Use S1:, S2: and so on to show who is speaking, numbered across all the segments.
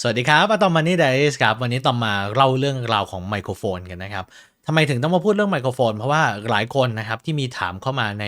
S1: สวัสดีครับอะตอมมันนี่ไดส์ครับ วันนี้ตอมมาเล่าเรื่องราวของไมโครโฟนกันนะครับทำไมถึงต้องมาพูดเรื่องไมโครโฟน เพราะว่าหลายคนนะครับที่มีถามเข้ามาใน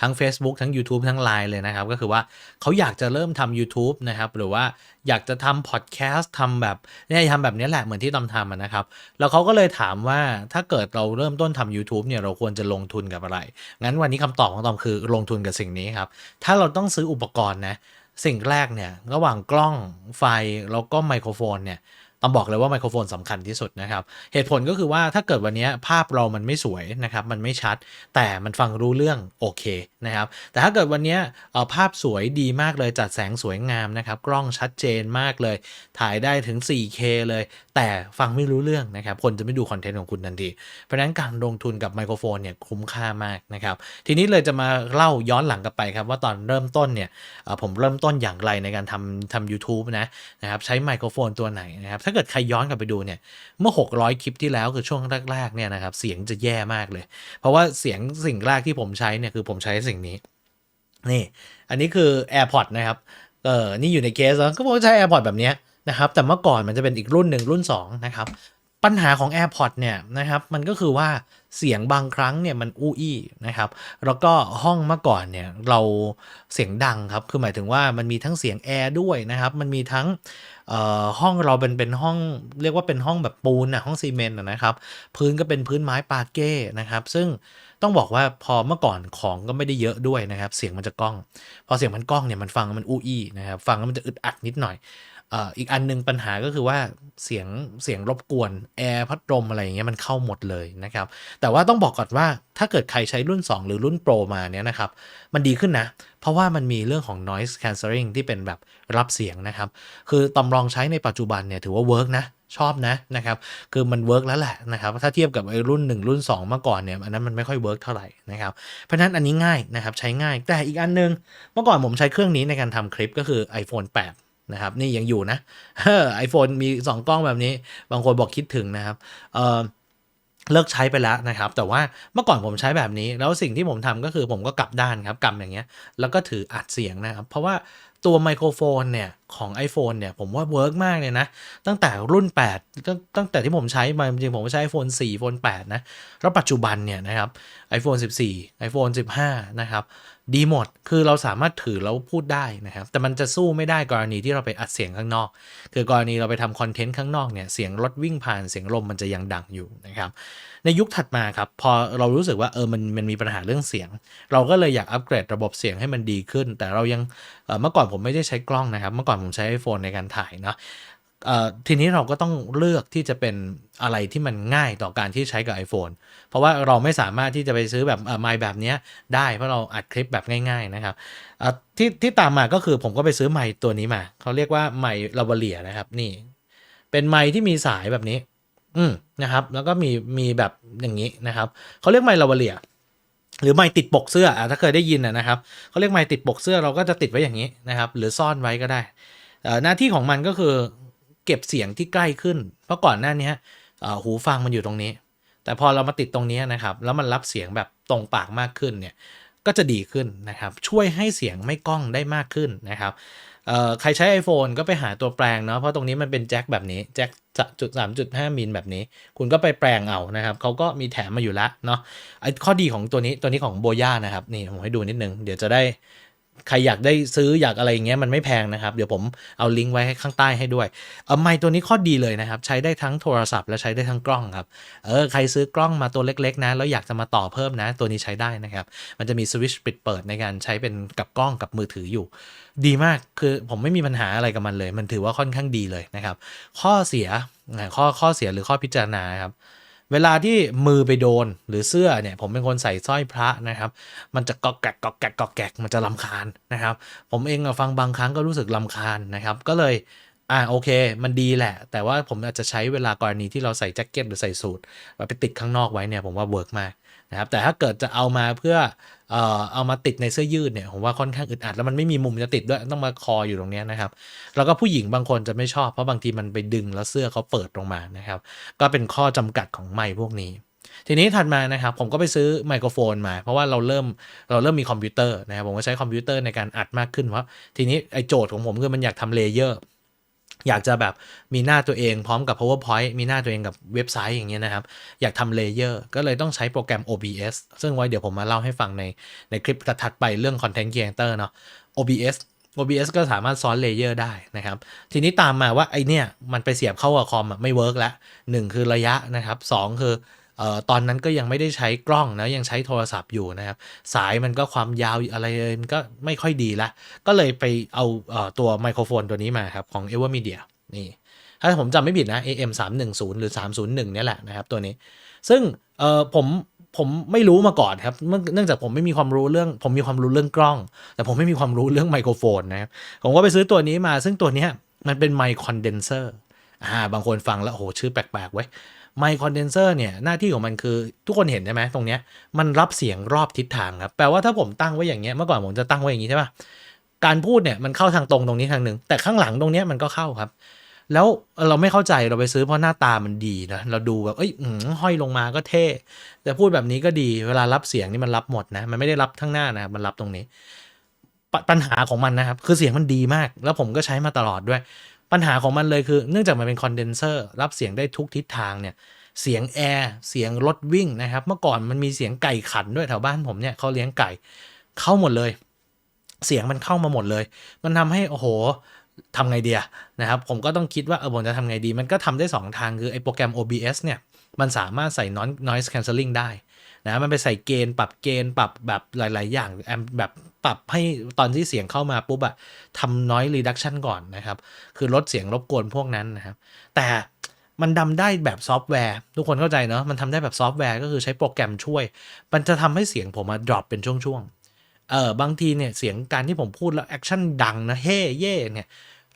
S1: ทั้ง Facebook ทั้ง YouTube ทั้ง Line เลยนะครับ ก็คือว่าเขาอยากจะเริ่มทำ YouTube นะครับหรือว่าอยากจะทำพอดแคสต์ทำแบบเนี่ยทำแบบนี้แหละเหมือนที่ตอมทำนะครับ แล้วเขาก็เลยถามว่าถ้าเกิดเราเริ่มต้นทำ YouTube เนี่ยเราควรจะลงทุนกับอะไร งั้นวันนี้คำตอบของตอมคือลงทุนกับสิ่งนี้ครับถ้าเราต้องซื้ออุปกรณ์นะ สิ่งแรกเนี่ยระหว่างกล้องไฟแล้วก็ไมโครโฟนเนี่ย ต้องบอกเลยว่าไมโครโฟนสำคัญที่สุดนะครับ เหตุผลก็คือว่าถ้าเกิดวันนี้ภาพเรามันไม่สวยนะครับ มันไม่ชัด แต่มันฟังรู้เรื่องโอเคนะครับ แต่ถ้าเกิดวันนี้เอ่อภาพสวยดีมากเลยจัดแสงสวยงามนะครับ กล้องชัดเจนมากเลย ถ่ายได้ถึง 4K เลย แต่ฟังไม่รู้เรื่องนะครับ คนจะไม่ดูคอนเทนต์ของคุณทันที เพราะฉะนั้นการลงทุนกับไมโครโฟนเนี่ยคุ้มค่ามากนะครับ ทีนี้เลยจะมาเล่าย้อนหลังกลับไปครับว่าตอนเริ่มต้นเนี่ยผมเริ่มต้นอย่างไรในการทำทำ YouTube นะนะครับใช้ไมโครโฟนตัวไหนนะครับถ้าเกิดใครย้อนกลับไปดูเนี่ยเมื่อ 600 คลิปที่แล้วคือช่วงแรกๆเนี่ยนะครับเสียงจะแย่มากเลย เพราะว่าเสียงสิ่งแรกที่ผมใช้เนี่ยคือผมใช้สิ่งนี้นี่ อันนี้คือ AirPods นะครับเออนี่อยู่ในเคสแล้วก็ผมใช้ AirPods แบบนี้นะครับแต่เมื่อก่อนมันจะเป็นอีกรุ่นหนึ่งรุ่น2นะครับปัญหาของ AirPods เนี่ยนะครับมันก็คือว่าเสียงบางครั้งเนี่ยมันอู้อี้นะครับแล้วก็ห้องเมื่อก่อนเนี่ยเราเสียงดังครับคือหมายถึงว่ามันมีทั้งเสียงแอร์ด้วยนะครับมันมีทั้ง ห้องเราเป็นเป็นห้องเรียกว่าเป็นห้องแบบปูนนะห้องซีเมนต์นะครับ พื้นก็เป็นพื้นไม้ปาเก้นะครับ ซึ่งต้องบอกว่าพอเมื่อก่อนของก็ไม่ได้เยอะด้วยนะครับ เสียงมันจะก้อง พอเสียงมันก้องเนี่ยมันฟังมันอู้อี้นะครับ ฟังแล้วมันจะอึดอัดนิดหน่อย อีกอันหนึงปัญหาก็คือว่าเสียงเสียงรบกวนแอร์พัดลมอะไรอย่างเงี้ยมันเข้าหมดเลยนะครับ แต่ว่าต้องบอกก่อนว่าถ้าเกิดใครใช้รุ่น 2 หรือรุ่น Pro มาเนี่ยนะครับ มันดีขึ้นนะ เพราะว่ามันมีเรื่องของ noise cancelling ที่เป็นแบบรับเสียงนะครับ คือตอมลองใช้ในปัจจุบันเนี่ยถือว่าเวิร์กนะชอบนะนะครับ คือมันเวิร์กแล้วแหละนะครับ ถ้าเทียบกับไอ้รุ่น 1 รุ่น 2 เมื่อก่อนเนี่ยอันนั้นมันไม่ค่อยเวิร์กเท่าไหร่นะครับ เพราะฉะนั้นอันนี้ง่ายนะครับใช้ง่ายแต่อีกอันหนึง เมื่อก่อนผมใช้เครื่องนี้ในการทำคลิปก็คือ iPhone 8 นะครับ นี่ยังอยู่นะไอโฟนมี 2 กล้องแบบนี้ บางคนบอกคิดถึงนะครับ เออเลิกใช้ไปแล้วนะครับ แต่ว่าเมื่อก่อนผมใช้แบบนี้ แล้วสิ่งที่ผมทำก็คือผมก็กลับด้านครับกำอย่างเงี้ย แล้วก็ถืออัดเสียงนะครับ เพราะว่าตัวไมโครโฟนเนี่ย ของ iPhone เนี่ย ผมว่าเวิร์กมากเลยนะ ตั้งแต่รุ่น 8 ตั้งตั้งแต่ที่ผมใช้มาจริงผมใช้ iPhone 4 iPhone 8 นะ แล้วปัจจุบันเนี่ยนะครับ iPhone 14 iPhone 15 นะครับ ดีหมด คือเราสามารถถือแล้วพูดได้นะครับ แต่มันจะสู้ไม่ได้กรณีที่เราไปอัดเสียงข้างนอก คือกรณีเราไปทำคอนเทนต์ข้างนอกเนี่ย เสียงรถวิ่งผ่าน เสียงลมมันจะยังดังอยู่นะครับ ในยุคถัดมาครับ พอเรารู้สึกว่าเออ มันมันมีปัญหาเรื่องเสียง เราก็เลยอยากอัปเกรดระบบเสียงให้มันดีขึ้น แต่เรายังเมื่อก่อนผมไม่ได้ใช้กล้องนะครับ เมื่อก่อนผมใช้ iPhone ในการถ่ายเนาะ ทีนี้เราก็ต้องเลือกที่จะเป็นอะไรที่มันง่ายต่อการที่ใช้กับ iPhone เพราะว่าเราไม่สามารถที่จะไปซื้อแบบไมค์แบบนี้ได้เพราะเราอัดคลิปแบบง่าย ๆนะครับที่ที่ตามมาก็คือผมก็ไปซื้อไมค์ตัวนี้มา เขาเรียกว่าไมค์ลาวเลียนะครับนี่ เป็นไมค์ที่มีสายแบบนี้ อืมนะครับ แล้วก็มีมีแบบอย่างนี้นะครับเขาเรียกไมค์ลาวเลียหรือไมค์ติดปกเสื้ออถ้าเคยได้ยินนะครับเขาเรียกไมค์ติดปกเสื้อเราก็จะติดไว้อย่างนี้นะครับ หรือซ่อนไว้ก็ได้หน้าที่ของมันก็คือ เก็บเสียงที่ใกล้ขึ้น เพราะก่อนหน้านี้หูฟังมันอยู่ตรงนี้ แต่พอเรามาติดตรงนี้นะครับ แล้วมันรับเสียงแบบตรงปากมากขึ้นเนี่ยก็จะดีขึ้นนะครับ ช่วยให้เสียงไม่ก้องได้มากขึ้นนะครับใครใช้ iPhone ก็ไปหาตัวแปลงเนาะเพราะตรงนี้มันเป็นแจ็คแบบนี้แจ็คจุดสามจุดห้ามิลแบบนี้ คุณก็ไปแปลงเอานะครับเขาก็มีแถมมาอยู่แล้วเนาะไอ้ข้อดีของตัวนี้ตัวนี้ของโบย่านะครับนี่ผมให้ดูนิดนึง เดี๋ยวจะได้ ใครอยากได้ซื้ออยากอะไรอย่างเงี้ยมันไม่แพงนะครับ เดี๋ยวผมเอาลิงก์ไว้ให้ข้างใต้ให้ด้วยเออไมตัวนี้ข้อดีเลยนะครับ ใช้ได้ทั้งโทรศัพท์และใช้ได้ทั้งกล้องครับเออใครซื้อกล้องมาตัวเล็กๆนะแล้วอยากจะมาต่อเพิ่มนะ ตัวนี้ใช้ได้นะครับ มันจะมีสวิตช์ปิดเปิดในการใช้เป็นกับกล้องกับมือถืออยู่ ดีมากคือผมไม่มีปัญหาอะไรกับมันเลย มันถือว่าค่อนข้างดีเลยนะครับ ข้อเสียข้อข้อเสียหรือข้อพิจารณาครับ เวลาที่มือไปโดนหรือเสื้อเนี่ย ผมเป็นคนใส่สร้อยพระนะครับ มันจะกอกแกกกอกแกกกอกแกกมันจะลำคาญนะครับ ผมเองฟังบางครั้งก็รู้สึกลำคาญนะครับ ก็เลยอ่าโอเค มันดีแหละ แต่ว่าผมอาจจะใช้เวลากรณีที่เราใส่แจ็คเก็ตหรือใส่สูทไปติดข้างนอกไว้เนี่ยผมว่าเวิร์กมากนะครับแต่ถ้าเกิดจะเอามาเพื่อ เอ่อเอามาติดในเสื้อยืดเนี่ยผมว่าค่อนข้างอึดอัดแล้วมันไม่มีมุมจะติดด้วยต้องมาคออยู่ตรงเนี้ยนะครับ แล้วก็ผู้หญิงบางคนจะไม่ชอบเพราะบางทีมันไปดึงแล้วเสื้อเขาเปิดลงมานะครับ ก็เป็นข้อจำกัดของไมค์พวกนี้ทีนี้ถัดมานะครับผมก็ไปซื้อไมโครโฟนมา เพราะว่าเราเริ่มเราเริ่มมีคอมพิวเตอร์นะครับผมก็ใช้คอมพิวเตอร์ในการอัดมากขึ้นเพราะทีนี้ไอโจทย์ของผมคือมันอยากทำเลเยอร์ อยากจะแบบมีหน้าตัวเองพร้อมกับ powerpoint มีหน้าตัวเองกับเว็บไซต์อย่างเงี้ยนะครับ อยากทำเลเยอร์ก็เลยต้องใช้โปรแกรม OBS ซึ่งไว้เดี๋ยวผมมาเล่าให้ฟังในในคลิปถัดไปเรื่อง Content Creator เนาะ OBS OBS ก็สามารถซ้อนเลเยอร์ได้นะครับ ทีนี้ตามมาว่าไอเนี่ยมันไปเสียบเข้ากับคอมอะไม่เวิร์กแล้วหนึ่งคือระยะนะครับสองคือ ตอนนั้นก็ยังไม่ได้ใช้กล้องนะยังใช้โทรศัพท์อยู่นะครับ สายมันก็ความยาวอะไรเลยมันก็ไม่ค่อยดีละ ก็เลยไปเอาเออตัวไมโครโฟนตัวนี้มาครับ ของ Evermedia นี่ถ้าผมจำไม่ผิดนะ AM 310หรือ 301เนี่ยแหละนะครับตัวนี้ ซึ่งเออผมผมไม่รู้มาก่อนครับ เนื่องจากผมไม่มีความรู้เรื่อง ผมมีความรู้เรื่องกล้อง แต่ผมไม่มีความรู้เรื่องไมโครโฟนนะครับผมก็ไปซื้อตัวนี้มา ซึ่งตัวนี้มันเป็นไมค์คอนเดนเซอร์อ่าบางคนฟังแล้วโอ้โหชื่อแปลกๆไว้ ไมค์คอนเดนเซอร์เนี่ย หน้าที่ของมันคือทุกคนเห็นใช่ไหมตรงเนี้ยมันรับเสียงรอบทิศทางครับ แปลว่าถ้าผมตั้งไว้อย่างเงี้ยเมื่อก่อนผมจะตั้งไว้อย่างงี้ใช่ปะการพูดเนี่ยมันเข้าทางตรงตรงนี้ทางหนึ่งแต่ข้างหลังตรงเนี้ยมันก็เข้าครับ แล้วเราไม่เข้าใจเราไปซื้อเพราะหน้าตามันดีนะเราดูแบบเอ้ยห้อยลงมาก็เท่แต่พูดแบบนี้ก็ดีเวลารับเสียงนี่มันรับหมดนะ มันไม่ได้รับทั้งหน้านะมันรับตรงนี้ปัญหาของมันนะครับ คือเสียงมันดีมาก แล้วผมก็ใช้มาตลอดด้วย ปัญหาของมันเลยคือ เนื่องจากมันเป็นคอนเดนเซอร์รับเสียงได้ทุกทิศทางเนี่ยเสียงแอร์เสียงรถวิ่งนะครับ เมื่อก่อนมันมีเสียงไก่ขันด้วยแถวบ้านผมเนี่ยเขาเลี้ยงไก่เข้าหมดเลย เสียงมันเข้ามาหมดเลย มันทำให้โอ้โหทำไงเดียนะครับ ผมก็ต้องคิดว่าเออผมจะทำไงดี มันก็ทำได้ 2 ทางคือไอ้โปรแกรม OBS เนี่ย มันสามารถใส่ noise cancelling ได้ นะมันไปใส่เกณฑ์ ปรับเกณฑ์ปรับแบบหลาย ๆ อย่างแอมแบบปรับให้ตอนที่เสียงเข้ามาปุ๊บอะทำ noise reduction ก่อนนะครับ คือลดเสียงรบกวนพวกนั้นนะครับ แต่มันทำได้แบบซอฟต์แวร์ ทุกคนเข้าใจเนาะมันทำได้แบบซอฟต์แวร์ก็คือใช้โปรแกรมช่วย มันจะทำให้เสียงผมมา drop เป็นช่วง ๆ เออบางทีเนี่ยเสียงการที่ผมพูดแล้วแอคชั่นดังนะเฮ่เย่เนี่ย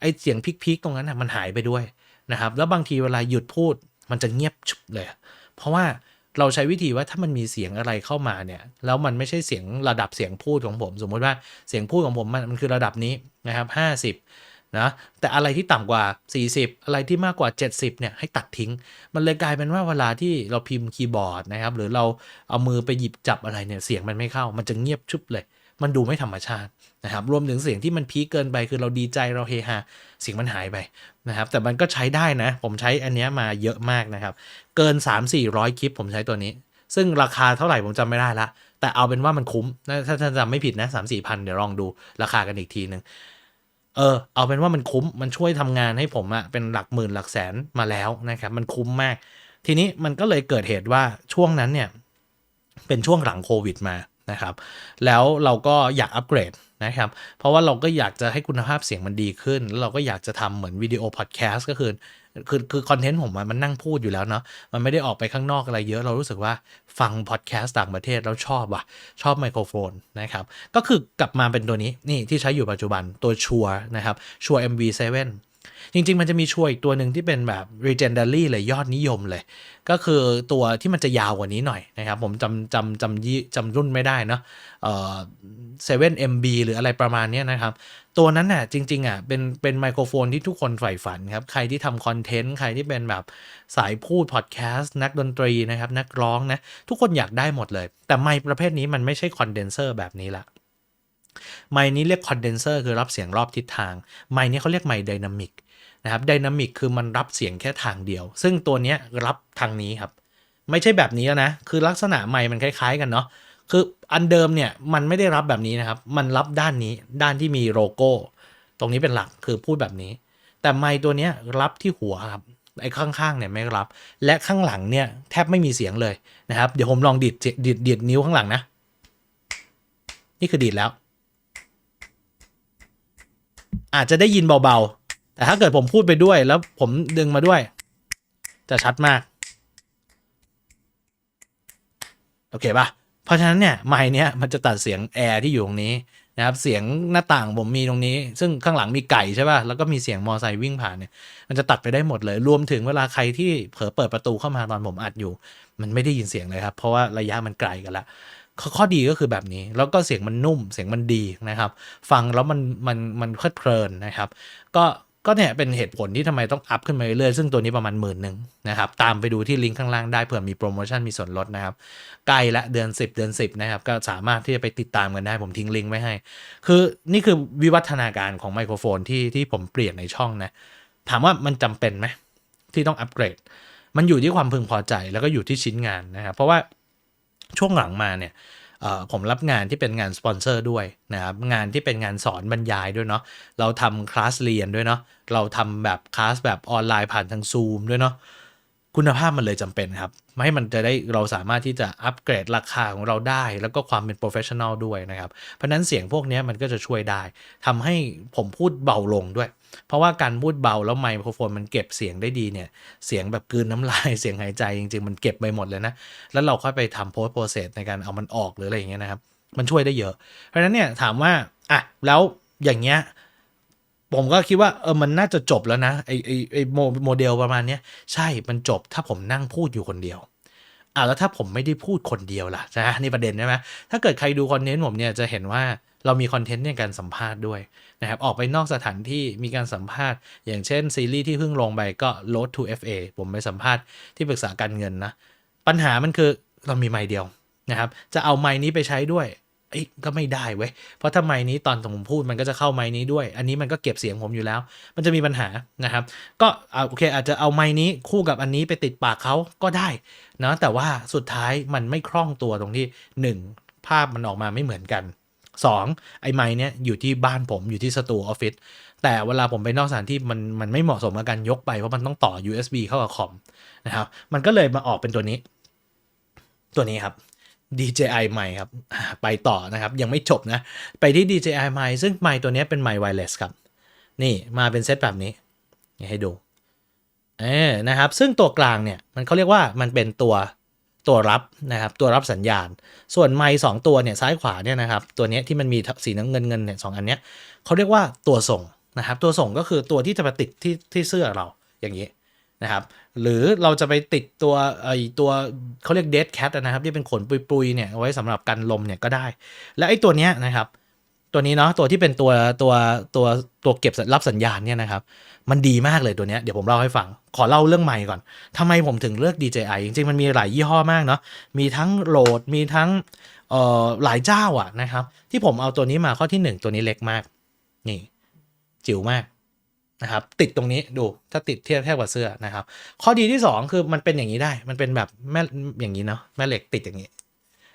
S1: ไอเสียงพิกๆตรงนั้นนะมันหายไปด้วยนะครับ แล้วบางทีเวลาหยุดพูดมันจะเงียบชุบเลย เพราะว่า เราใช้วิธีว่าถ้ามันมีเสียงอะไรเข้ามาเนี่ยแล้วมันไม่ใช่เสียงระดับเสียงพูดของผม สมมติว่าเสียงพูดของผมมันมันคือระดับนี้นะครับ50นะแต่อะไรที่ต่ำกว่า 40 อะไรที่มากกว่า 70เนี่ยให้ตัดทิ้ง มันเลยกลายเป็นว่าเวลาที่เราพิมพ์คีย์บอร์ดนะครับหรือเราเอามือไปหยิบจับอะไรเนี่ยเสียงมันไม่เข้า มันจะเงียบชุบเลย มันดูไม่ธรรมชาตินะครับรวมถึงเสียงที่มันพีคเกินไปคือเราดีใจเราเฮฮาเสียงมันหายไปนะครับแต่มันก็ใช้ได้นะ ผมใช้อันนี้มาเยอะมากนะครับ เกิน 3 4 0 0 คลิปผมใช้ตัวนี้ ซึ่งราคาเท่าไหร่ผมจำไม่ได้ละ แต่เอาเป็นว่ามันคุ้มนะถ้าถ้าจำไม่ผิดนะสามสี่พันเดี๋ยวลองดูราคากันอีกทีหนึ่งเออเอาเป็นว่ามันคุ้มมันช่วยทำงานให้ผมอะเป็นหลักหมื่นหลักแสนมาแล้วนะครับมันคุ้มมาก ทีนี้มันก็เลยเกิดเหตุว่าช่วงนั้นเนี่ยเป็นช่วงหลังโควิดมา นะครับ แล้วเราก็อยากอัปเกรดนะครับ เพราะว่าเราก็อยากจะให้คุณภาพเสียงมันดีขึ้น แล้วเราก็อยากจะทำเหมือนวิดีโอพอดแคสต์ก็คือ คือคือคอนเทนต์ผมมันนั่งพูดอยู่แล้วเนาะ มันไม่ได้ออกไปข้างนอกอะไรเยอะ เรารู้สึกว่าฟังพอดแคสต์ต่างประเทศแล้วชอบว่ะ ชอบไมโครโฟนนะครับ ก็คือกลับมาเป็นตัวนี้นี่ที่ใช้อยู่ปัจจุบันตัวชัวนะครับชัว MV7 จริง ๆ มันจะมีช่วยอีกตัวหนึ่งที่เป็นแบบ legendary เลยยอดนิยมเลย ก็คือตัวที่มันจะยาวกว่านี้หน่อยนะครับ ผมจำจำจำยี่จำรุ่นไม่ได้เนาะเอ่อ 7MB หรืออะไรประมาณนี้นะครับ ตัวนั้นน่ะจริง ๆอะเป็นเป็นไมโครโฟนที่ทุกคนใฝ่ฝันครับ ใครที่ทำคอนเทนต์ ใครที่เป็นแบบสายพูดพอดแคสต์ นักดนตรีนะครับ นักร้องนะ ทุกคนอยากได้หมดเลย แต่ไมค์ประเภทนี้มันไม่ใช่คอนเดนเซอร์แบบนี้ละ ไมค์นี้เรียกคอนเดนเซอร์คือรับเสียงรอบทิศทาง ไมค์นี้เขาเรียกไมค์ไดนามิกนะครับไดนามิกคือมันรับเสียงแค่ทางเดียว ซึ่งตัวนี้รับทางนี้ครับ ไม่ใช่แบบนี้แล้วนะ คือลักษณะไมค์มันคล้าย ๆ กันเนาะคืออันเดิมเนี่ยมันไม่ได้รับแบบนี้นะครับ มันรับด้านนี้ด้านที่มีโลโก้ ตรงนี้เป็นหลักคือพูดแบบนี้ แต่ไมค์ตัวนี้รับที่หัวครับไอ้ข้างๆเนี่ยไม่รับ และข้างหลังเนี่ยแทบไม่มีเสียงเลยนะครับ เดี๋ยวผมลองดีดดีดดีดนิ้วข้างหลังนะ นี่คือดีดแล้ว อาจจะได้ยินเบาๆ แต่ถ้าเกิดผมพูดไปด้วยแล้วผมดึงมาด้วย จะชัดมาก โอเคป่ะ เพราะฉะนั้นเนี่ยไมค์เนี้ยมันจะตัดเสียงแอร์ที่อยู่ตรงนี้นะครับ เสียงหน้าต่างผมมีตรงนี้ ซึ่งข้างหลังมีไก่ใช่ป่ะ แล้วก็มีเสียงมอไซค์วิ่งผ่านเนี่ย มันจะตัดไปได้หมดเลย รวมถึงเวลาใครที่เผลอเปิดประตูเข้ามาตอนผมอัดอยู่ มันไม่ได้ยินเสียงเลยครับ เพราะว่าระยะมันไกลกันละ ข้อดีก็คือแบบนี้ แล้วก็เสียงมันนุ่มเสียงมันดีนะครับ ฟังแล้วมันมันมันเพลิดเพลินนะครับ ก็ก็เนี่ยเป็นเหตุผลที่ทำไมต้องอัพขึ้นมาเรื่อยๆซึ่งตัวนี้ประมาณหมื่นหนึ่งนะครับ ตามไปดูที่ลิงก์ข้างล่างได้เผื่อมีโปรโมชั่นมีส่วนลดนะครับ ใกล้ละเดือน 10 เดือน 10 นะครับ ก็สามารถที่จะไปติดตามกันได้ ผมทิ้งลิงก์ไว้ให้ คือนี่คือวิวัฒนาการของไมโครโฟนที่ที่ผมเปลี่ยนในช่องนะ ถามว่ามันจำเป็นไหมที่ต้องอัปเกรด มันอยู่ที่ความพึงพอใจแล้วก็อยู่ที่ชิ้นงานนะครับ เพราะว่า ช่วงหลังมาเนี่ยผมรับงานที่เป็นงานสปอนเซอร์ด้วยนะครับงานที่เป็นงานสอนบรรยายด้วยเนาะเราทำคลาสเรียนด้วยเนาะเราทำแบบคลาสแบบออนไลน์ผ่านทางซูมด้วยเนาะคุณภาพมันเลยจำเป็นครับไม่ให้มันจะได้เราสามารถที่จะอัปเกรดราคาของเราได้ แล้วก็ความเป็นโปรเฟชชั่นอลด้วยนะครับ เพราะนั้นเสียงพวกนี้มันก็จะช่วยได้ทำให้ผมพูดเบาลงด้วย เพราะว่าการพูดเบาแล้วไมโครโฟนมันเก็บเสียงได้ดีเนี่ย เสียงแบบกลืนน้ำลาย เสียงหายใจจริง ๆ มันเก็บไปหมดเลยนะ แล้วเราค่อยไปทำโพสต์โปรเซสในการเอามันออกหรืออะไรอย่างเงี้ยนะครับ มันช่วยได้เยอะ เพราะฉะนั้นเนี่ยถามว่าอะแล้วอย่างเงี้ยผมก็คิดว่าเออมันน่าจะจบแล้วนะไอไอไอโมโมเดลประมาณเนี้ยใช่มันจบถ้าผมนั่งพูดอยู่คนเดียวอะแล้วถ้าผมไม่ได้พูดคนเดียวล่ะใช่ไหมนี่ประเด็นใช่ไหมถ้าเกิดใครดูคอนเทนต์ผมเนี่ยจะเห็นว่า เรามีคอนเทนต์ในการสัมภาษณ์ด้วยนะครับ ออกไปนอกสถานที่มีการสัมภาษณ์ อย่างเช่นซีรีส์ที่เพิ่งลงไปก็ Road to FA ผมไปสัมภาษณ์ที่ปรึกษาการเงินนะ ปัญหามันคือเรามีไมค์เดียวนะครับ จะเอาไมค์นี้ไปใช้ด้วยเอ้ยก็ไม่ได้เว้ย เพราะถ้าไมค์นี้ตอนผมพูดมันก็จะเข้าไมค์นี้ด้วย อันนี้มันก็เก็บเสียงผมอยู่แล้ว มันจะมีปัญหานะครับ ก็โอเคอาจจะเอาไมค์นี้คู่กับอันนี้ไปติดปากเขาก็ได้นะแต่ว่าสุดท้ายมันไม่คล่องตัวตรงที่หนึ่งภาพมันออกมาไม่เหมือนกัน สองไอ้ไมค์เนี้ยอยู่ที่บ้านผมอยู่ที่สตูออฟฟิศแต่เวลาผมไปนอกสถานที่มันมันไม่เหมาะสมกับการยกไป เพราะมันต้องต่อ USB เข้ากับคอมนะครับ มันก็เลยมาออกเป็นตัวนี้ ตัวนี้ครับ DJI ใหม่ครับ ไปต่อนะครับ ยังไม่จบนะ ไปที่ DJI ใหม่ซึ่งไมค์ตัวนี้เป็นไมค์ไวเลสครับ นี่มาเป็นเซตแบบนี้ให้ดูเออนะครับ ซึ่งตัวกลางเนี่ย มันเขาเรียกว่ามันเป็นตัว ตัวรับนะครับ ตัวรับสัญญาณ ส่วนไม้สองตัวเนี่ยซ้ายขวาเนี่ยนะครับ ตัวนี้ที่มันมีสีน้ำเงินเงินเนี่ยสองอันเนี้ยเขาเรียกว่าตัวส่งนะครับ ตัวส่งก็คือตัวที่จะมาติดที่ที่เสื้อเราอย่างนี้นะครับ หรือเราจะไปติดตัวไอตัวเขาเรียกเดดแคทนะครับ ที่เป็นขนปุยๆเนี่ยเอาไว้สำหรับกันลมเนี่ยก็ได้ และไอตัวเนี้ยนะครับ ตัวนี้เนาะตัวที่เป็นตัวตัวตัวตัวเก็บรับสัญญาณเนี่ยนะครับ มันดีมากเลยตัวเนี้ยเดี๋ยวผมเล่าให้ฟัง ขอเล่าเรื่องใหม่ก่อนทำไมผมถึงเลือก DJI จริงๆ มันมีหลายยี่ห้อมากเนาะมีทั้งโหลดมีทั้งเอ่อหลายเจ้าอะนะครับ ที่ผมเอาตัวนี้มาข้อที่หนึ่งตัวนี้เล็กมาก นี่ จิ๋วมากนะครับ ติดตรงนี้ดูถ้าติดเทียบแทบกับเสื้อนะครับ ข้อดีที่ 2 คือมันเป็นอย่างนี้ได้ มันเป็นแบบแม่อย่างนี้เนาะแม่เหล็กติดอย่างนี้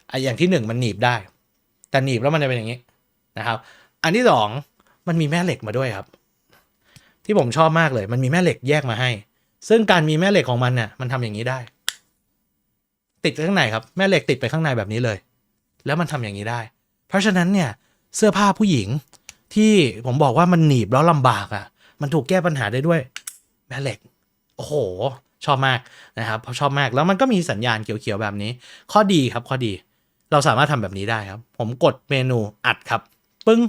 S1: ไออย่างที่ 1 มันหนีบได้ แต่หนีบแล้วมันจะเป็นอย่างนี้ นะครับ อันที่2มันมีแม่เหล็กมาด้วยครับ ที่ผมชอบมากเลย มันมีแม่เหล็กแยกมาให้ ซึ่งการมีแม่เหล็กของมันเนี่ยมันทำอย่างนี้ได้ ติดไปข้างในครับแม่เหล็กติดไปข้างในแบบนี้เลย แล้วมันทำอย่างนี้ได้ เพราะฉะนั้นเนี่ยเสื้อผ้าผู้หญิงที่ผมบอกว่ามันหนีบแล้วลำบากอะ่ะ มันถูกแก้ปัญหาได้ด้วยแม่เหล็ก โอ้โห ชอบมากนะครับชอบมากแล้วมันก็มีสัญญาณเขียวๆแบบนี้ ข้อดีครับข้อดี เราสามารถทำแบบนี้ได้ครับ ผมกดเมนูอัดครับ ปึ้ง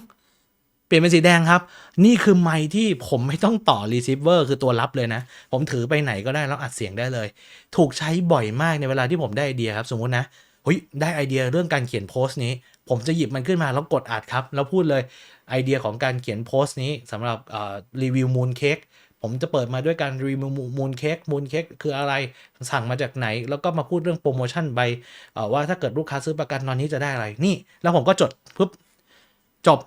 S1: เปลี่ยนเป็นสีแดงครับ นี่คือไมค์ที่ผมไม่ต้องต่อรีเซิเวอร์คือตัวรับเลยนะ ผมถือไปไหนก็ได้แล้วอัดเสียงได้เลย ถูกใช้บ่อยมากในเวลาที่ผมได้ไอเดียครับ สมมตินะเฮ้ยได้ไอเดียเรื่องการเขียนโพสต์นี้ ผมจะหยิบมันขึ้นมาแล้วกดอัดครับ แล้วพูดเลยไอเดียของการเขียนโพสต์นี้สำหรับรีวิวมูนเค้กผมจะเปิดมาด้วยการรีวิวมูนเค้กมูนเค้กคืออะไรสั่งมาจากไหน แล้วก็มาพูดเรื่องโปรโมชั่นใบว่าถ้าเกิดลูกค้าซื้อประกันตอนนี้จะได้อะไรนี่ แล้วผมก็จดปุ๊บ จบ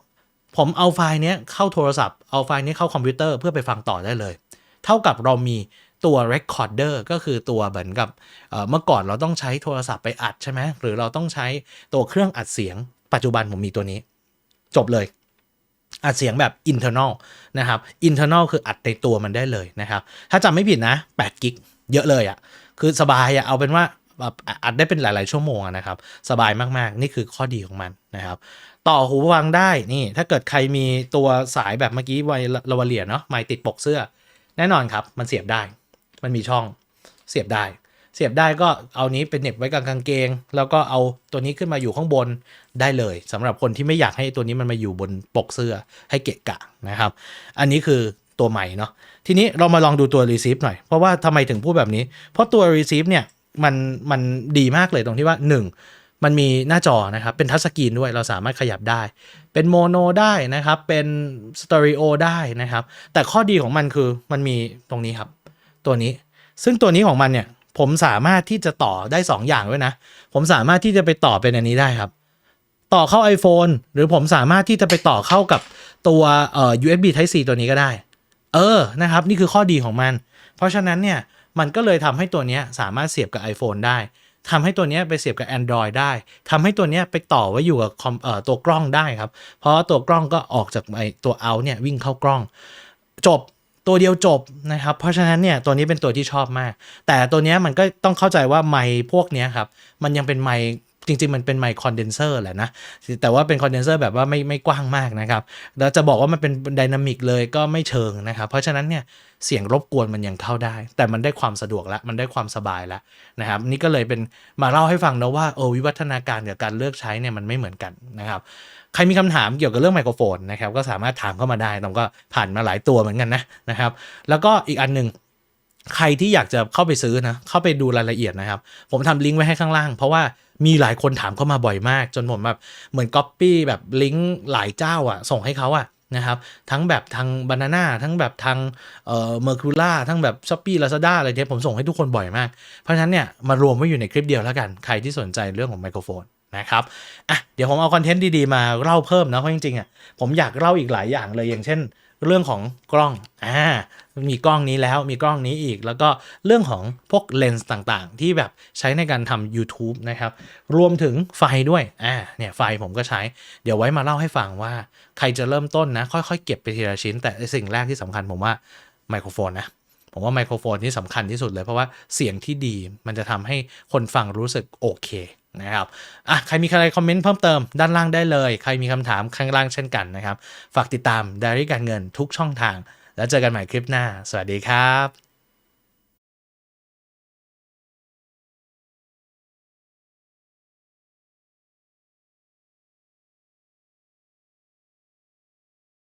S1: ผมเอาไฟล์นี้เข้าโทรศัพท์ เอาไฟล์นี้เข้าคอมพิวเตอร์เพื่อไปฟังต่อได้เลย เท่ากับเรามีตัว recorder ก็คือตัวเหมือนกับเมื่อก่อนเราต้องใช้โทรศัพท์ไปอัดใช่ไหมหรือเราต้องใช้ตัวเครื่องอัดเสียง ปัจจุบันผมมีตัวนี้ จบเลยอัดเสียงแบบ internal นะครับ internal คืออัดในตัวมันได้เลยนะครับ ถ้าจำไม่ผิดนะ8กิกเยอะเลยอะ่ะ คือสบายอะ่ะเอาเป็นว่า อัดได้เป็นหลาย ๆ ชั่วโมงนะครับ สบายมากๆ นี่คือข้อดีของมันนะครับ ต่อหูฟังได้นี่ ถ้าเกิดใครมีตัวสายแบบเมื่อกี้ไวลาวเลียเนาะไมติดปกเสื้อ แน่นอนครับ มันเสียบได้ มันมีช่องเสียบได้ เสียบได้ก็เอานี้เป็นเหน็บไว้กลางกางเกง แล้วก็เอาตัวนี้ขึ้นมาอยู่ข้างบนได้เลยสำหรับคนที่ไม่อยากให้ตัวนี้มันมาอยู่บนปกเสื้อให้เกะกะนะครับ อันนี้คือตัวใหม่เนาะทีนี้เรามาลองดูตัว r e c e i v หน่อยเพราะว่าทำไมถึงพูดแบบนี้ เพราะตัว r e c e i v เนี่ย มันมันดีมากเลยตรงที่ว่า 1 มันมีหน้าจอนะครับ เป็นทัชสกรีนด้วยเราสามารถขยับได้ เป็นโมโนได้นะครับ เป็นสเตอริโอได้นะครับ แต่ข้อดีของมันคือมันมีตรงนี้ครับ ตัวนี้ ซึ่งตัวนี้ของมันเนี่ย ผมสามารถที่จะต่อได้ 2อย่างด้วยนะ ผมสามารถที่จะไปต่อเป็นอันนี้ได้ครับ ต่อเข้า iPhone หรือผมสามารถที่จะไปต่อเข้ากับตัวเอ่อ USB Type C ตัวนี้ก็ได้ เออนะครับ นี่คือข้อดีของมัน เพราะฉะนั้นเนี่ย มันก็เลยทำให้ตัวนี้สามารถเสียบกับ iPhone ได้ทำให้ตัวนี้ไปเสียบกับ Android ได้ทำให้ตัวนี้ไปต่อไว้อยู่กับคอมเอ่อตัวกล้องได้ครับ เพราะตัวกล้องก็ออกจากไอตัวเอาเนี่ยวิ่งเข้ากล้อง จบตัวเดียวจบนะครับ เพราะฉะนั้นเนี่ยตัวนี้เป็นตัวที่ชอบมาก แต่ตัวนี้มันก็ต้องเข้าใจว่าไมค์พวกนี้ครับ มันยังเป็นไม้ จริง ๆ มันเป็นไมค์คอนเดนเซอร์แหละนะ แต่ว่าเป็นคอนเดนเซอร์แบบว่าไม่ไม่กว้างมากนะครับ แล้วจะบอกว่ามันเป็นไดนามิกเลยก็ไม่เชิงนะครับ เพราะฉะนั้นเนี่ยเสียงรบกวนมันยังเข้าได้ แต่มันได้ความสะดวกแล้วมันได้ความสบายแล้วนะครับ นี่ก็เลยเป็นมาเล่าให้ฟังนะว่าเออวิวัฒนาการกับการเลือกใช้เนี่ยมันไม่เหมือนกันนะครับใครมีคำถามเกี่ยวกับเรื่องไมโครโฟนนะครับก็สามารถถามเข้ามาได้ตองก็ผ่านมาหลายตัวเหมือนกันนะนะครับ แล้วก็อีกอันหนึ่งใครที่อยากจะเข้าไปซื้อนะเข้าไปดูรายละเอียดนะครับ ผมทำลิงก์ไว้ให้ข้างล่าง เพราะว่า มีหลายคนถามเข้ามาบ่อยมาก จนผมแบบเหมือนก๊อปปี้แบบลิงก์หลายเจ้าอะส่งให้เขาอะนะครับ ทั้งแบบทางบานาน่าทั้งแบบทางเอ่อเมอร์คูล่าทั้งแบบช้อปปี้ลาซาด้าอะไรเนี่ยผมส่งให้ทุกคนบ่อยมาก เพราะฉะนั้นเนี่ยมารวมไว้อยู่ในคลิปเดียวแล้วกัน ใครที่สนใจเรื่องของไมโครโฟนนะครับอะเดี๋ยวผมเอาคอนเทนต์ดีๆมาเล่าเพิ่มนะเพราะจริงๆอะผมอยากเล่าอีกหลายอย่างเลยอย่างเช่น เรื่องของกล้องอ่ามีกล้องนี้แล้วมีกล้องนี้อีก แล้วก็เรื่องของพวกเลนส์ต่างๆ ที่แบบใช้ในการทำ YouTube นะครับ รวมถึงไฟด้วยอ่าเนี่ยไฟผมก็ใช้ เดี๋ยวไว้มาเล่าให้ฟังว่าใครจะเริ่มต้นนะ ค่อยๆ เก็บไปทีละชิ้น แต่สิ่งแรกที่สำคัญผมว่าไมโครโฟนนะผมว่าไมโครโฟนที่สำคัญที่สุดเลยเพราะว่าเสียงที่ดีมันจะทำให้คนฟังรู้สึกโอเค นะครับอะใครมีอะไรคอมเมนต์เพิ่มเติมด้านล่างได้เลย ใครมีคำถามข้างล่างเช่นกันนะครับ ฝากติดตามไดรี่การเงินทุกช่องทาง แล้วเจอกันใหม่คลิปหน้า สวัสดีครับ